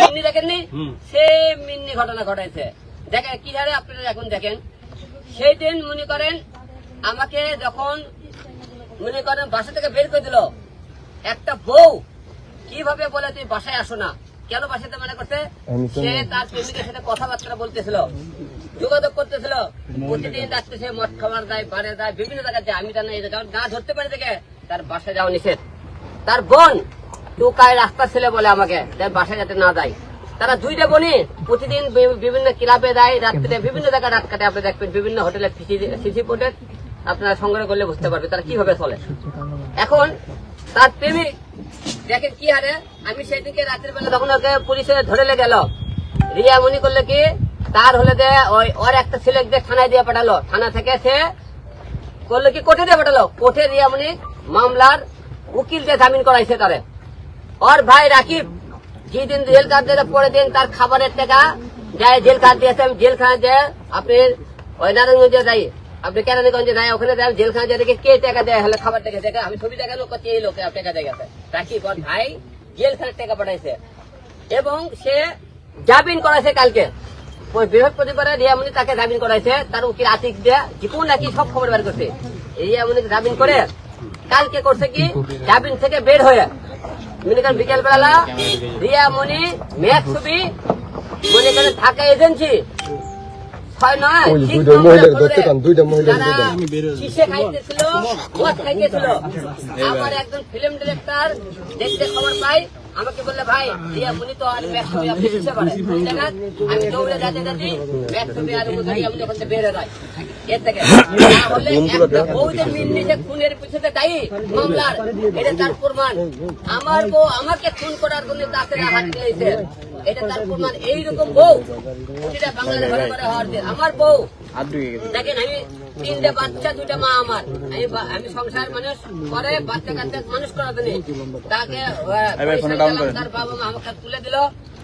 মিন্নি দেখেননি? হুম। সে মিন্নি ঘটনা ঘটাইছে। দেখেন কি হারে আপনারা এখন দেখেন? সেই দিন মনে করেন আমাকে যখন মনে করেন বাসা থেকে বের করে দিল একটা বউ কীভাবে বলে তুই বাসায় আসো না? কেন বাসাতে মনে করছে? সে তার প্রেমিকের সাথে কথাবার্তা বলতেছিল যোগাযোগ করতেছিল। প্রতিদিন রাত্রে সে মদ খাবার দেয় বাড়ে দেয় বিভিন্ন জায়গায় যায় আমি জানি এই জায়গা না ধরতে পারে দেখে তার বাসায় যাওয়া নিষেধ। তার বোন টোকায় রাস্তা ছেলে বলে আমাকে বাসায় যাতে না যায়। তারা দুইটা বোনই প্রতিদিন বিভিন্ন ক্লাবে দেয় রাত্রে বিভিন্ন জায়গায় রাত কাটে। আপনি দেখবেন বিভিন্ন হোটেলে সিসি পোর্টের আপনারা সংগ্রহ করলে বুঝতে পারবে তারা কীভাবে চলে। এখন তার প্রেমিক, দেখেন কি হারে, আমি সেদিনকে রাতের বেলা তখন ওকে পুলিশে ধরে গেল, রিয়া মনি করলে কি, তার হলে যে ওই, ওর একটা ছেলে দিয়ে থানায় দিয়ে পাঠালো, থানা থেকে সে করল কি, কোর্টে দিয়ে পাঠালো। কোর্টে রিয়ামণি মামলার উকিল দিয়ে জামিন করাইছে তারে। ওর ভাই রাকিব যেদিন জেল কার্ড দিয়ে পরে দিন তার খাবারের টাকা যায় জেল কার্ড দিয়েছে আমি জেলখানা যে আপনি ওই নারায়ণগঞ্জে যাই আপনি কেরানীগঞ্জে যাই ওখানে যাই জেলখানা যে দেখে কে টাকা দেয় হলে খাবার টাকা দেখে আমি ছবি দেখানো করছি এই লোকে টাকা দিয়ে রাকিব ওর ভাই জেলখানার টাকা পাঠাইছে এবং সে জামিন করাইছে কালকে ওই বৃহস্পতিবারে রিয়ামণি তাকে জামিন করাইছে তার উকিল আতিক দিয়ে জীবন নাকি সব খবর বের করছে রিয়ামণি জামিন করে কালকে করছে কি জামিন থেকে বের হয়ে মনে করেন বিকেলবেলা বেলা রিয়ামণি মেঘ ছবি মনে করেন ঢাকা এজেন্সি খাইতেছিল আমার একজন ফিল্ম ডিরেক্টর দেখতে খবর পাই আমাকে বললে ভাই রিয়া মুনি তো আর ব্যাগ ছবি আপনি পারেন কোন আমি দৌড়ে যাতে যাচ্ছি ব্যাগ ছবি আর মুনি ওখান বের হয়ে এর থেকে। তাহলে একটা খুনের পিছনে দায়ী মামলার এটা তার প্রমাণ। আমার বউ আমাকে খুন করার জন্য তাকে হাত দিয়েছে। এটা তার প্রমাণ। এইরকম বউ প্রতিটা বাংলার ঘরে ঘরে হওয়ার আমার বউ দেখেন আমি তিনটে বাচ্চা দুইটা মা আমার। আমি আমি সংসার মানুষ করে বাচ্চা কাচ্চা মানুষ করাতে নেই। তাকে তার বাবা মা আমাকে তুলে দিল।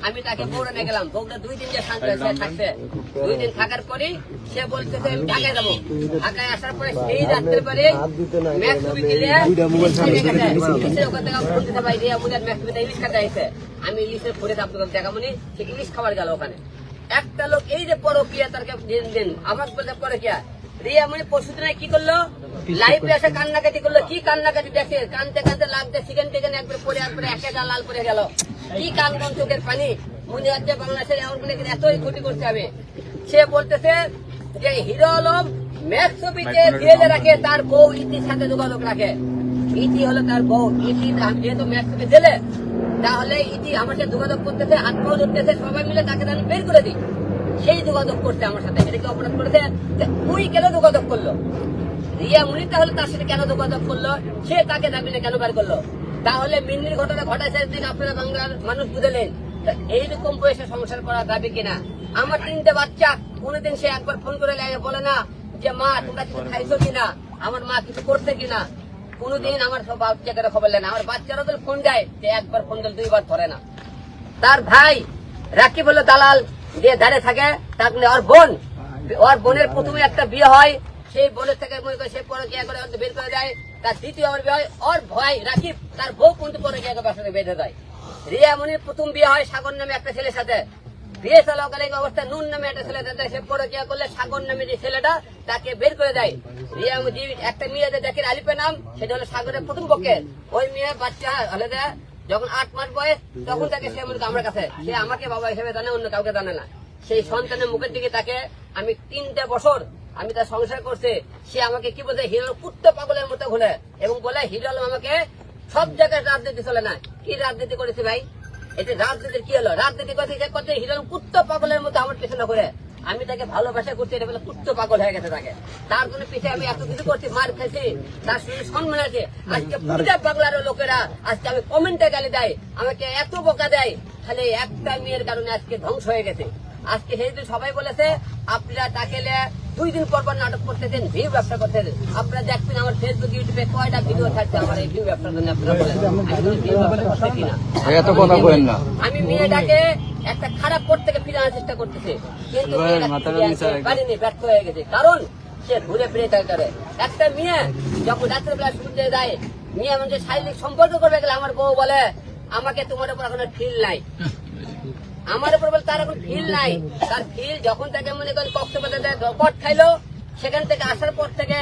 আমি তাকে বৌড়ে নিয়ে গেলাম। বৌড়া দুই দিন যে শান্তি থাকছে। দুই দিন থাকার পরে সে বলতেছে আমি ঢাকায় যাব। ঢাকায় আসার পরে সেই রাত্রে পরে ম্যাক ছবি কিনে ওখান থেকে ফোন দিতে পারি রিয়া মুজার ছবিতে ইলিশ খাতে আইছে। আমি ইলিশের ফোনে আপনাদের দেখামনি সে ইলিশ খাবার গেল ওখানে। একটা লোক এই যে পরকিয়া তার দিন দিন আমাকে বলতে পরকিয়া রিয়া মানে পরশু কি করল? লাইভে এসে কান্নাকাটি করল। কি কান্নাকাটি? দেখে কানতে কানতে লাগতে একবার পরে একবারে একে গা লাল পরে গেল। কি কান কোন চোখের পানি? মনে হচ্ছে বাংলাদেশের এমন কোনো এতই ক্ষতি করতে হবে সে বলতেছে যে হিরো আলম জেলে রাখে তার বউ ইতির সাথে যোগাযোগ রাখে। ইতি হলো তার বউ। ইতি যেহেতু ম্যাচ জেলে তাহলে ইতি আমার সাথে যোগাযোগ করতেছে আত্মাও ধরতেছে সবাই মিলে তাকে আমি বের করে দিই। সেই যোগাযোগ করছে আমার সাথে। এটা কি অপরাধ করেছে যে উই কেন যোগাযোগ করল? রিয়া মুনি তাহলে তার সাথে কেন যোগাযোগ করল? সে তাকে দাবিনে কেন বার করল? তাহলে মিন্নির ঘটনা ঘটাইছে দিন আপনারা বাংলার মানুষ বুঝলেন। এইরকম বয়সে সংসার করা যাবে কিনা? আমার তিনটে বাচ্চা, কোনোদিন সে একবার ফোন করে লাগে বলে না যে, মা, তোমরা কিছু খাইছো কিনা? আমার মা কিছু করছে কিনা? কোনোদিন আমার সব বাচ্চাকে খবর নেয় না। আমার বাচ্চারা তো ফোন দেয় যে, একবার ফোন দিলে দুইবার ধরে না। তার ভাই রাকিব হলো দালাল দিয়ে দাঁড়িয়ে থাকে, তার মানে ওর বোন। ওর বোনের প্রথমে একটা বিয়ে হয়, সেই বোনের থেকে মনে করে সে পরে গিয়ে করে বের করে দেয়। তার দ্বিতীয় আমার বিয়ে হয়, ওর ভাই রাকিব, তার বউ কিন্তু পরে গিয়ে বাসাতে বেঁধে দেয়। রিয়া মনির প্রথম বিয়ে হয় সাগর নামে একটা ছেলের সাথে। বিয়ে চলাকালীন অবস্থায় নুন নামে একটা ছেলে দেয় সে পরে গিয়ে করলে সাগর নামে যে ছেলেটা, তাকে বের করে দেয়। রিয়া একটা মেয়ে যে দেখেন আলিপের নাম, সেটা হলো সাগরের প্রথম পক্ষে ওই মেয়ে বাচ্চা, হলে যখন আট মাস বয়স, তখন তাকে সে মনে আমার কাছে, সে আমাকে বাবা হিসেবে জানে, অন্য কাউকে জানে না। সেই সন্তানের মুখের দিকে তাকে আমি তিনটে বছর আমি তার সংসার করছে। সে আমাকে কি বলছে হিরো কুত্ত পাগলের মতো ঘুরে এবং বলে, হিরো আমাকে সব জায়গায় রাজনীতি চলে না। কি রাজনীতি করেছে ভাই? এটা রাজনীতির কি হলো? রাজনীতি করতে হিরো কুত্ত পাগলের মতো আমার পেছনে করে আমি তাকে ভালোবাসা করছি এটা বলে কুত্ত পাগল হয়ে গেছে তাকে। তার জন্য পিছিয়ে আমি এত কিছু করছি মার খেয়েছি তার শুধু সম্মান আছে। আজকে পুরো বাংলার লোকেরা আজকে আমি কমেন্টে গালি দেয় আমাকে এত বোকা দেয়। তাহলে একটা মেয়ের কারণে আজকে ধ্বংস হয়ে গেছে। আজকে সেই সবাই বলেছে আপনারা তাকেলে দুই দিন পর পর নাটক করতেছেন ভিউ ব্যবসা করতেছেন। আপনারা দেখবেন আমার ফেসবুক ইউটিউবে কয়টা ভিডিও থাকছে আমার এই ভিউ ব্যবসার জন্য আপনারা বলেন। এত কথা বলেন না। আমি মেয়েটাকে একটা খারাপ পথ থেকে ফিরে আনার চেষ্টা করতেছি। কিন্তু পারেনি ব্যর্থ হয়ে গেছে। কারণ সে ঘুরে ফিরে করে একটা মেয়ে যখন রাত্রেবেলা সূর্যে যায় মেয়ে মানে শারীরিক সম্পর্ক করবে গেলে আমার বউ বলে আমাকে তোমার উপর এখন ফিল নাই। আমার উপর বলে তার এখন ফিল নাই। তার ফিল যখন তাকে মনে করেন কক্সবাজার পট খাইলো, সেখান থেকে আসার পর থেকে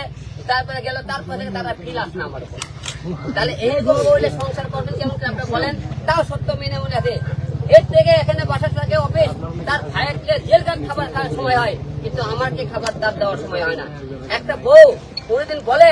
তারপরে গেল, তারপর থেকে তারা ফিল আসে না আমার উপর। তাহলে এই গল্প হইলে সংসার করবেন কেমন আপনি বলেন? তাও সত্য মেনে মনে আছে। এর থেকে এখানে বাসা থাকে অফিস তার ভাইয়ের জেল কাঠ খাবার খাওয়ার সময় হয়, কিন্তু আমাকে খাবার দাব দেওয়ার সময় হয় না। একটা বউ কোনোদিন বলে